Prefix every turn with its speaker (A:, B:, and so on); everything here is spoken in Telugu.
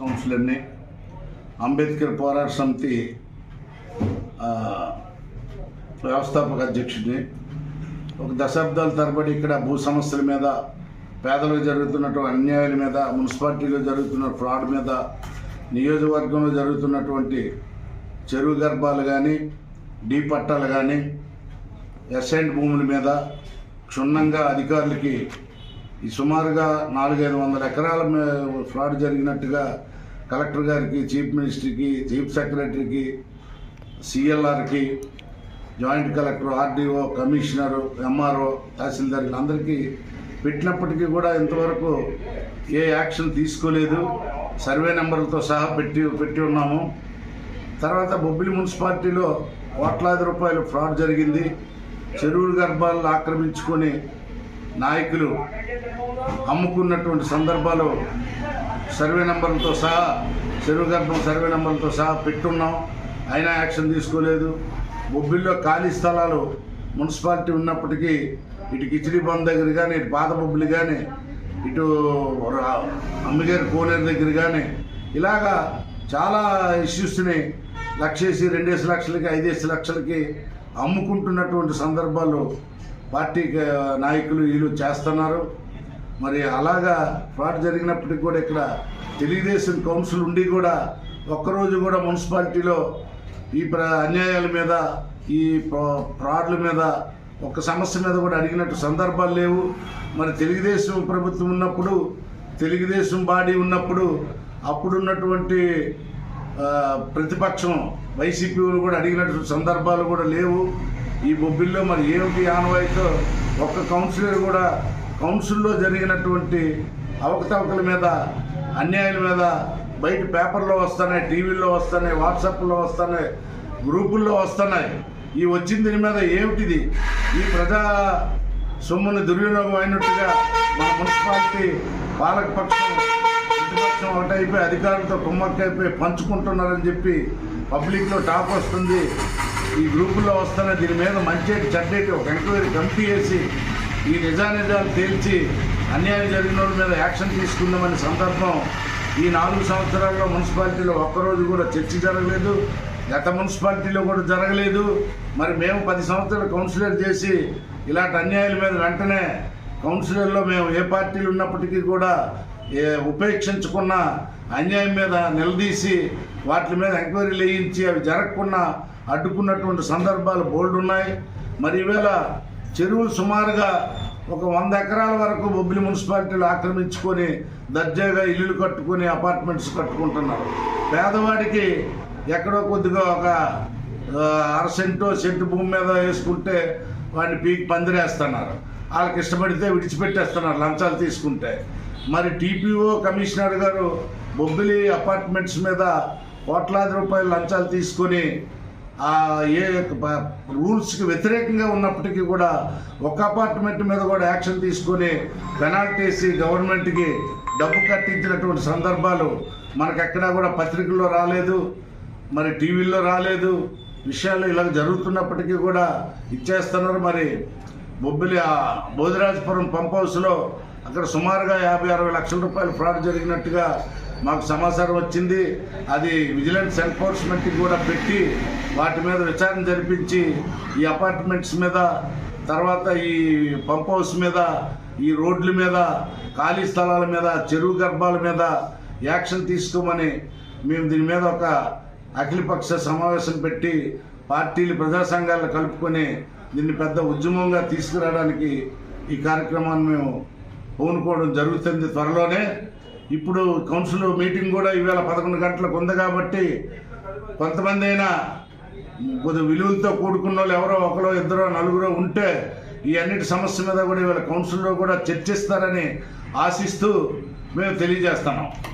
A: కౌన్సిలర్ని అంబేద్కర్ పోరాట సమితి వ్యవస్థాపక అధ్యక్షుడిని. ఒక దశాబ్దాల తరబడి ఇక్కడ భూ సమస్యల మీద పేదలకు జరుగుతున్నటువంటి అన్యాయాల మీద మున్సిపాలిటీలో జరుగుతున్న ఫ్రాడ్ మీద నియోజకవర్గంలో జరుగుతున్నటువంటి చెరువు గర్భాలు కానీ డీ పట్టాలు కానీ ఎస్ఎండ్ భూముల మీద క్షుణ్ణంగా అధికారులకి ఈ సుమారుగా నాలుగైదు వందల ఎకరాల ఫ్రాడ్ జరిగినట్టుగా కలెక్టర్ గారికి చీఫ్ మినిస్టర్కి చీఫ్ సెక్రటరీకి సిఎల్ఆర్కి joint collector RDO commissioner MRO తహసీల్దార్ అందరికీ పెట్టినప్పటికీ కూడా ఇంతవరకు ఏ యాక్షన్ తీసుకోలేదు. సర్వే నెంబర్లతో సహా పెట్టి పెట్టి ఉన్నాము. తర్వాత బొబ్బిలి మున్సిపాలిటీలో కోట్లాది రూపాయలు ఫ్రాడ్ జరిగింది. చెరువుల గర్భాలను ఆక్రమించుకొని నాయకులు అమ్ముకున్నటువంటి సందర్భాలు సర్వే నెంబర్లతో సహా చెరువు గర్భం సర్వే నెంబర్లతో సహా పెట్టున్నాం. అయినా యాక్షన్ తీసుకోలేదు. బొబ్బిల్లో ఖాళీ స్థలాలు మున్సిపాలిటీ ఉన్నప్పటికీ ఇటు కిచిడిబంద్ దగ్గర కానీ ఇటు పాత బొబ్బిలి కానీ ఇటు అమ్మగారి కోనేరు దగ్గర కానీ ఇలాగా చాలా ఇష్యూస్ని లక్షేసి రెండేసి లక్షలకి ఐదేసి లక్షలకి అమ్ముకుంటున్నటువంటి సందర్భాలు పార్టీ నాయకులు వీళ్ళు చేస్తున్నారు. మరి అలాగా ఫ్రాడ్ జరిగినప్పటికీ కూడా ఇక్కడ తెలుగుదేశం కౌన్సిల్ ఉండి కూడా ఒక్కరోజు కూడా మున్సిపాలిటీలో ఈ ప్ర అన్యాయాల మీద ఈ ఫ్రాడ్ల మీద ఒక సమస్య మీద కూడా అడిగినట్టు సందర్భాలు లేవు. మరి తెలుగుదేశం ప్రభుత్వం ఉన్నప్పుడు తెలుగుదేశం బాడీ ఉన్నప్పుడు అప్పుడున్నటువంటి ప్రతిపక్షం వైసీపీ కూడా అడిగినట్టు సందర్భాలు కూడా లేవు. ఈ బొబ్బిల్లో మరి ఏమిటి ఆనవాయితో ఒక్క కౌన్సిలర్ కూడా కౌన్సిల్లో జరిగినటువంటి అవకతవకల మీద అన్యాయాల మీద బయట పేపర్లో వస్తున్నాయి టీవీల్లో వస్తున్నాయి వాట్సాప్లో వస్తున్నాయి గ్రూపుల్లో వస్తున్నాయి. ఈ వచ్చిన దీని మీద ఏమిటిది? ఈ ప్రజా సొమ్ముని దుర్వినియోగం అయినట్టుగా మా మున్సిపాలిటీ పాలకపక్షం ప్రతిపక్షం ఒకటైపోయి అధికారులతో కుమ్మక్కైపోయి పంచుకుంటున్నారని చెప్పి పబ్లిక్లో టాప్ వస్తుంది. ఈ గ్రూపుల్లో వస్తున్న దీని మీద మంచి చెడ్డేటి ఒక ఎంక్వైరీ కమిటీ వేసి ఈ నిజానిజాలు తేల్చి అన్యాయం జరిగిన వాళ్ళ మీద యాక్షన్ తీసుకుందామనే సందర్భం ఈ నాలుగు సంవత్సరాల్లో మున్సిపాలిటీలో ఒక్కరోజు కూడా చర్చ జరగలేదు. గత మున్సిపాలిటీలో కూడా జరగలేదు. మరి మేము పది సంవత్సరాలు కౌన్సిలర్ చేసి ఇలాంటి అన్యాయాల మీద వెంటనే కౌన్సిలర్లో మేము ఏ పార్టీలు ఉన్నప్పటికీ కూడా ఏ అన్యాయం మీద నిలదీసి వాటి మీద ఎంక్వైరీలు వేయించి అవి జరగకుండా అడ్డుకున్నటువంటి సందర్భాలు బోల్డ్ ఉన్నాయి. మరి ఈవేళ చెరువులు సుమారుగా ఒక వంద ఎకరాల వరకు బొబ్బిలి మున్సిపాలిటీలు ఆక్రమించుకొని దర్జాగా ఇల్లులు కట్టుకొని అపార్ట్మెంట్స్ కట్టుకుంటున్నారు. పేదవాడికి ఎక్కడో కొద్దిగా ఒక అర సెంటు సెంటు భూమి మీద వేసుకుంటే వాడిని పీకి పందిరేస్తున్నారు. వాళ్ళకి ఇష్టపడితే విడిచిపెట్టేస్తున్నారు లంచాలు తీసుకుంటే. మరి టీపీఓ కమిషనర్ గారు బొబ్బిలి అపార్ట్మెంట్స్ మీద కోట్లాది రూపాయలు లంచాలు తీసుకొని ఏ రూల్స్కి వ్యతిరేకంగా ఉన్నప్పటికీ కూడా ఒక అపార్ట్మెంట్ మీద కూడా యాక్షన్ తీసుకొని పెనాల్టీసి గవర్నమెంట్కి డబ్బు కట్టించినటువంటి సందర్భాలు మనకు ఎక్కడా కూడా పత్రికల్లో రాలేదు మరి టీవీల్లో రాలేదు విషయాలు ఇలా జరుగుతున్నప్పటికీ కూడా ఇచ్చేస్తున్నారు. మరి బొబ్బిలి ఆ బోధిరాజపురం పంప్ హౌస్లో అక్కడ సుమారుగా యాభై అరవై లక్షల రూపాయలు ఫ్రాడ్ జరిగినట్టుగా మాకు సమాచారం వచ్చింది. అది విజిలెన్స్ ఎన్ఫోర్స్మెంట్కి కూడా పెట్టి వాటి మీద విచారణ జరిపించి ఈ అపార్ట్మెంట్స్ మీద తర్వాత ఈ పంప్ హౌస్ మీద ఈ రోడ్ల మీద ఖాళీ స్థలాల మీద చెరువు గర్భాల మీద యాక్షన్ తీసుకోమని మేము దీని మీద ఒక అఖిలపక్ష సమావేశం పెట్టి పార్టీలు ప్రజా సంఘాలను కలుపుకొని దీన్ని పెద్ద ఉద్యమంగా తీసుకురావడానికి ఈ కార్యక్రమాన్ని మేము పూనుకోవడం జరుగుతుంది త్వరలోనే. ఇప్పుడు కౌన్సిల్ మీటింగ్ కూడా ఈవేళ పదకొండు గంటలకు ఉంది కాబట్టి కొంతమంది అయినా కొద్ది విలువలతో కూడుకున్న వాళ్ళు ఎవరో ఒకరో ఇద్దరో నలుగురో ఉంటే ఈ అన్నిటి సమస్య మీద కూడా ఈవేళ కౌన్సిల్లో కూడా చర్చిస్తారని ఆశిస్తూ మేము తెలియజేస్తున్నాం.